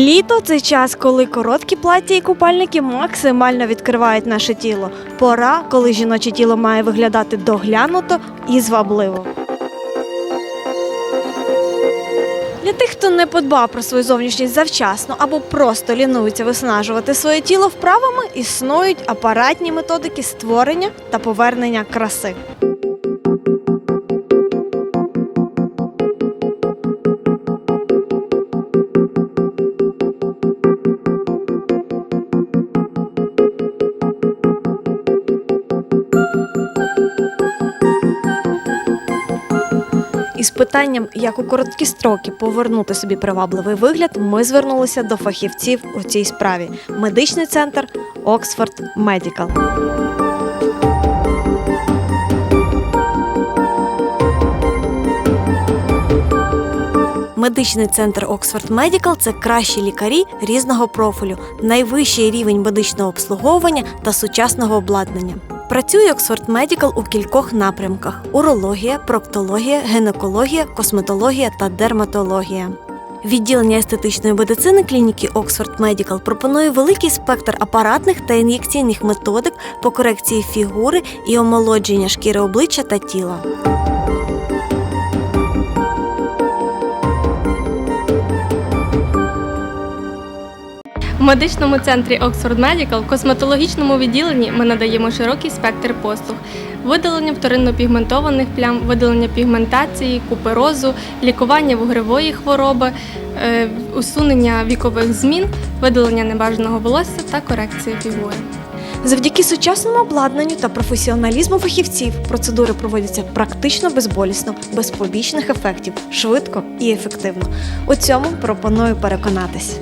Літо це час, коли короткі плаття і купальники максимально відкривають наше тіло. Пора, коли жіноче тіло має виглядати доглянуто і звабливо. Для тих, хто не подбав про свою зовнішність завчасно або просто лінується виснажувати своє тіло вправами, існують апаратні методики створення та повернення краси. Із питанням, як у короткі строки повернути собі привабливий вигляд, ми звернулися до фахівців у цій справі. Медичний центр Оксфорд Медікал. Медичний центр Оксфорд Медікал це кращі лікарі різного профілю, найвищий рівень медичного обслуговування та сучасного обладнання. Працює Оксфорд Медікал у кількох напрямках: урологія, проктологія, гінекологія, косметологія та дерматологія. Відділення естетичної медицини клініки Оксфорд Медікал пропонує великий спектр апаратних та ін'єкційних методик по корекції фігури і омолодження шкіри обличчя та тіла. Медичному центрі Oxford Medical косметологічному відділенні ми надаємо широкий спектр послуг: видалення вторинно-пігментованих плям, видалення пігментації, куперозу, лікування вугревої хвороби, е, усунення вікових змін, видалення небажаного волосся та корекція фігури. Завдяки сучасному обладнанню та професіоналізму фахівців процедури проводяться практично безболісно, без побічних ефектів, швидко і ефективно. У цьому пропоную переконатись.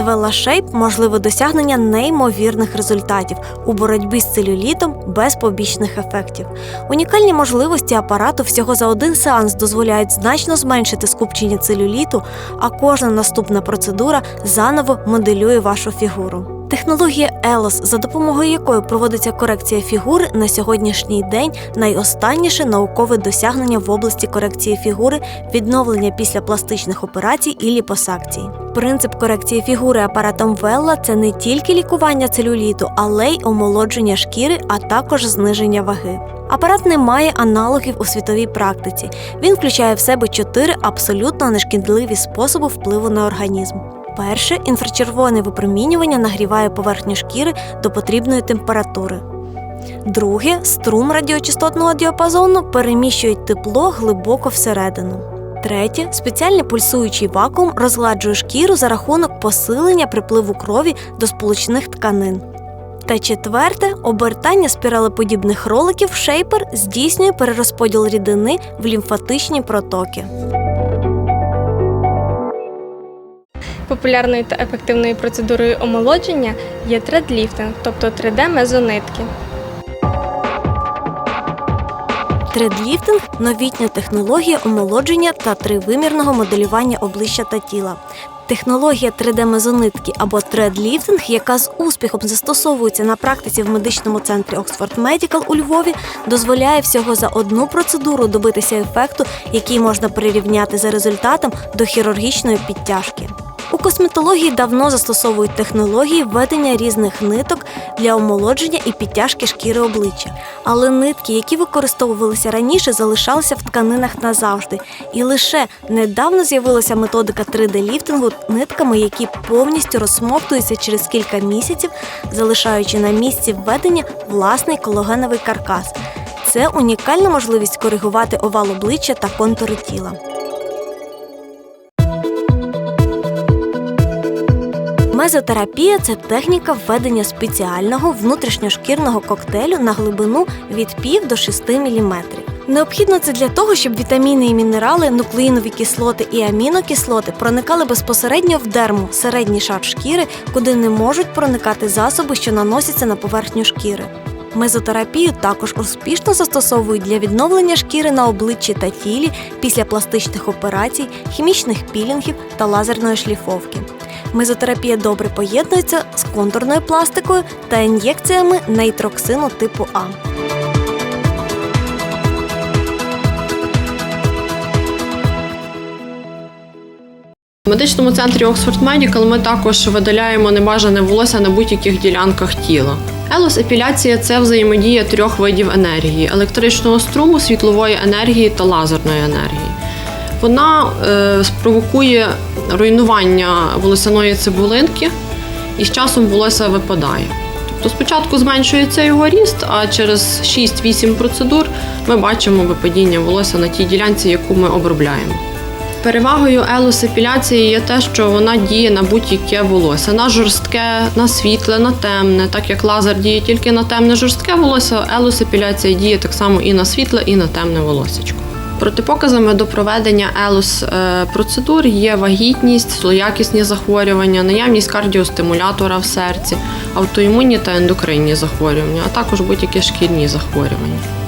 З шейп можливе досягнення неймовірних результатів у боротьбі з целюлітом без побічних ефектів. Унікальні можливості апарату всього за один сеанс дозволяють значно зменшити скупчення целюліту, а кожна наступна процедура заново моделює вашу фігуру. Технологія ELOS, за допомогою якої проводиться корекція фігури, на сьогоднішній день найостанніше наукове досягнення в області корекції фігури, відновлення після пластичних операцій і ліпосакцій. Принцип корекції фігури апаратом Велла це не тільки лікування целюліту, але й омолодження шкіри, а також зниження ваги. Апарат не має аналогів у світовій практиці. Він включає в себе чотири абсолютно нешкідливі способи впливу на організм. Перше, інфрачервоне випромінювання нагріває поверхню шкіри до потрібної температури. Друге, струм радіочастотного діапазону переміщує тепло глибоко всередину. Третє, спеціальний пульсуючий вакуум розгладжує шкіру за рахунок посилення припливу крові до сполучних тканин. Та четверте, обертання спіралеподібних роликів шейпер здійснює перерозподіл рідини в лімфатичні протоки. Популярною та ефективною процедурою омолодження є тредліфтинг, тобто 3D-мезонитки. Тредліфтинг новітня технологія омолодження та тривимірного моделювання обличчя та тіла. Технологія 3D-мезонитки або тредліфтинг, яка з успіхом застосовується на практиці в медичному центрі Oxford Medical у Львові, дозволяє всього за одну процедуру добитися ефекту, який можна прирівняти за результатом до хірургічної підтяжки. Косметології давно застосовують технології введення різних ниток для омолодження і підтяжки шкіри обличчя. Але нитки, які використовувалися раніше, залишалися в тканинах назавжди. І лише недавно з'явилася методика 3D-ліфтингу нитками, які повністю розсмоктуються через кілька місяців, залишаючи на місці введення власний кологеновий каркас. Це унікальна можливість коригувати овал обличчя та контури тіла. Мезотерапія це техніка введення спеціального внутрішньошкірного коктейлю на глибину від пів до 6 мм. Необхідно це для того, щоб вітаміни і мінерали, нуклеїнові кислоти і амінокислоти проникали безпосередньо в дерму, середній шар шкіри, куди не можуть проникати засоби, що наносяться на поверхню шкіри. Мезотерапію також успішно застосовують для відновлення шкіри на обличчі та тілі після пластичних операцій, хімічних пілінгів та лазерної шліфовки. Мезотерапія добре поєднується з контурною пластикою та ін'єкціями нейтроксину типу А. В медичному центрі Oxford Medical ми також видаляємо небажане волосся на будь-яких ділянках тіла. Елос-епіляція це взаємодія трьох видів енергії: електричного струму, світлової енергії та лазерної енергії. Вона е, спровокує руйнування волосяної цибулинки, і з часом волосся випадає. Тобто спочатку зменшується його ріст, а через 6-8 процедур ми бачимо випадіння волосся на тій ділянці, яку ми обробляємо. Перевагою елосепіляції є те, що вона діє на будь-яке волосся, на жорстке, на світле, на темне. Так як лазер діє тільки на темне жорстке волосся, елосепіляція діє так само і на світле, і на темне волоссячко. Протипоказами до проведення елос е, є вагітність, злоякісні захворювання, наявність кардіостимулятора в серці, автоімунні та ендокринні захворювання, а також будь-які шкірні захворювання.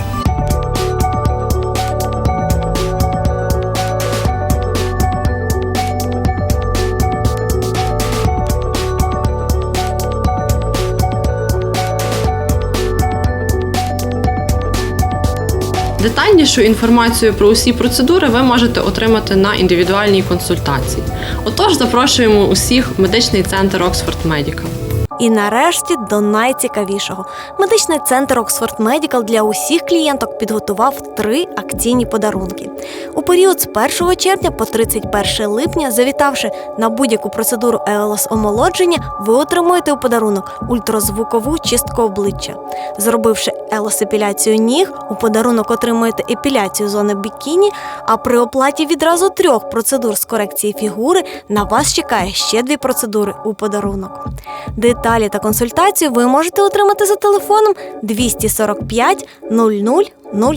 Детальнішу інформацію про усі процедури ви можете отримати на індивідуальній консультації. Отож, запрошуємо усіх в медичний центр Oxford Medical. І нарешті до найцікавішого. Медичний центр Oxford Medical для усіх клієнток підготував три акційні подарунки. У період з 1 червня по 31 липня, завітавши на будь-яку процедуру еолос омолодження, ви отримуєте у подарунок ультразвукову чистку обличчя. Зробивши елосепіляцію ніг, у подарунок отримуєте епіляцію зони бікіні, а при оплаті відразу трьох процедур з корекції фігури на вас чекає ще дві процедури у подарунок. Деталі та консультацію ви можете отримати за телефоном 245 00 00.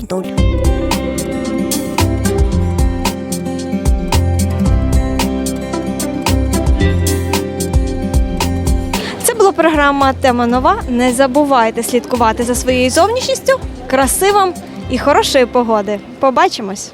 Це була програма Тема нова. Не забувайте слідкувати за своєю зовнішністю, красивим і хорошої погоди. Побачимось!